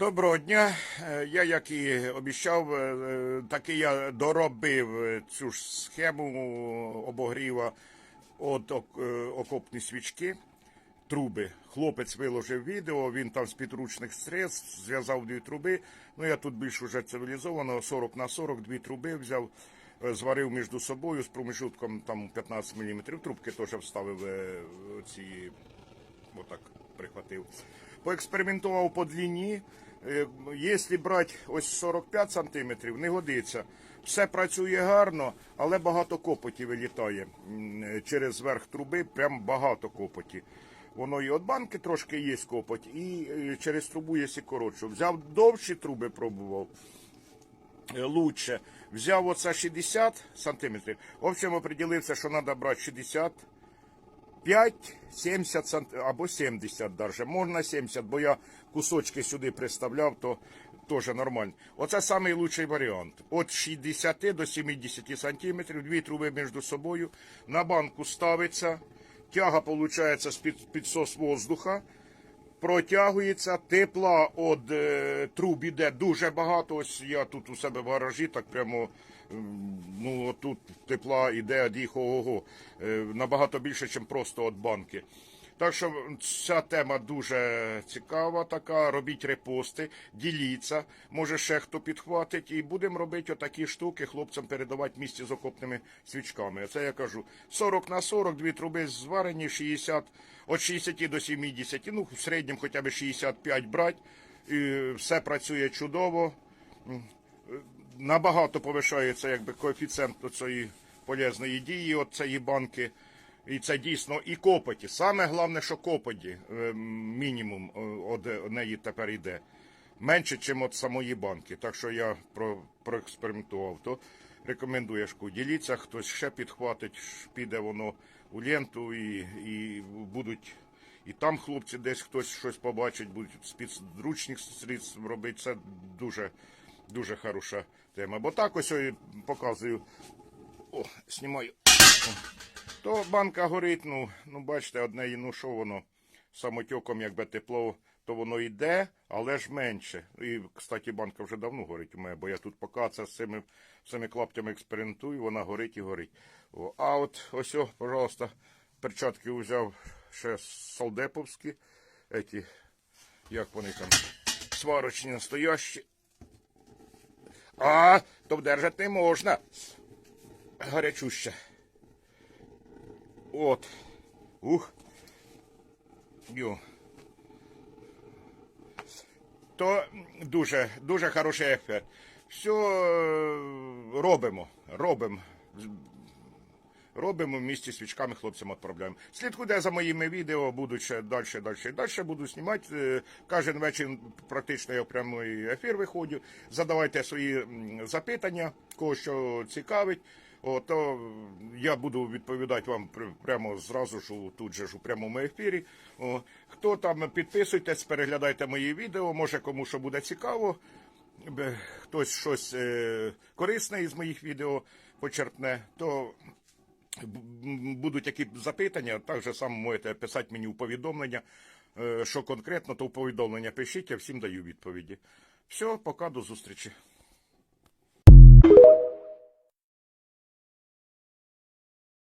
Доброго дня. Е, Я, як і обіцяв, е, е, таки я доробив цю ж схему обогріва от окопні свічки, труби. Хлопець виложив відео, він там з підручних средств зв'язав дві труби. Ну я тут більш уже цивілізовано, 40 на 40, дві труби взяв, зварив між собою з промежутком там 15 мм. Трубки теж вставив ці отак прихватив. Поекспериментував по длині. Е, Якщо брати ось 45 сантиметрів, не годиться. Все працює гарно, але багато копоті вилітає через верх труби, прям багато копоті. Воно і від банки трошки є копоть, і е, через трубу є і коротшу. Взяв довші труби, пробував е, лучше. Взяв оце 60 сантиметрів. В общем, определився, що треба брати 60 5, 70 сант... або 70 даже. Можна 70, бо я кусочки сюди приставляв, то теж нормально. Оце найкращий варіант. От 60 до 70 сантиметрів, дві труби між собою, на банку ставиться, тяга виходить з під підсос воздуха, протягується, тепла від е, труб іде дуже багато. Ось я тут у себе в гаражі, так прямо ну тут тепла іде від їх ого, е, набагато більше, ніж просто від банки. Так що ця тема дуже цікава, така. Робіть репости, діліться. Може ще хто підхватить, і будемо робити отакі штуки, хлопцям передавати в місті з окопними свічками. Це я кажу 40 на 40, дві труби зварені, 60, від 60 до 70, ну в середньому хоча б 65 брати. І все працює чудово. Набагато повишається якби коефіцієнт цієї полезної дії от цієї банки. І це дійсно і копоті. Саме головне, що копоті е, мінімум від неї тепер йде. Менше, ніж від самої банки. Так що я про, проекспериментував. То рекомендую шку. Діліться, хтось ще підхватить, піде воно у ленту і, і будуть. І там хлопці десь хтось щось побачить, будуть з підручних средств робити. Це дуже, дуже хороша тема. Бо так ось показую. О, знімаю. То банка горить, ну, ну бачите, одне, ну що воно самотьоком, якби тепло, то воно йде, але ж менше. І, кстати, банка вже давно горить у мене, бо я тут поки це з цими, цими клаптями експериментую, вона горить і горить. О, а от ось, о, пожалуйста, перчатки взяв ще солдеповські, еті, як вони там, сварочні настоящі. А, то вдержати можна. Гарячуще. От. Ух. Йо. То дуже, дуже хороший ефект. Все робимо. Робимо. Робимо в місті свічками хлопцям відправляємо. Слідкуйте за моїми відео, буду ще далі, далі, далі буду знімати. Е, Кожен вечір практично я в прямий ефір виходжу. Задавайте свої запитання, кого що цікавить. То я буду відповідати вам пр- прямо зразу ж тут же ж у прямому ефірі. О, хто там підписуйтесь, переглядайте мої відео, може кому що буде цікаво. Хтось щось е, корисне із моїх відео почерпне, то будуть які запитання, так же само можете писати мені у повідомлення, е, що конкретно, то в повідомлення пишіть, я всім даю відповіді. Все, пока, до зустрічі.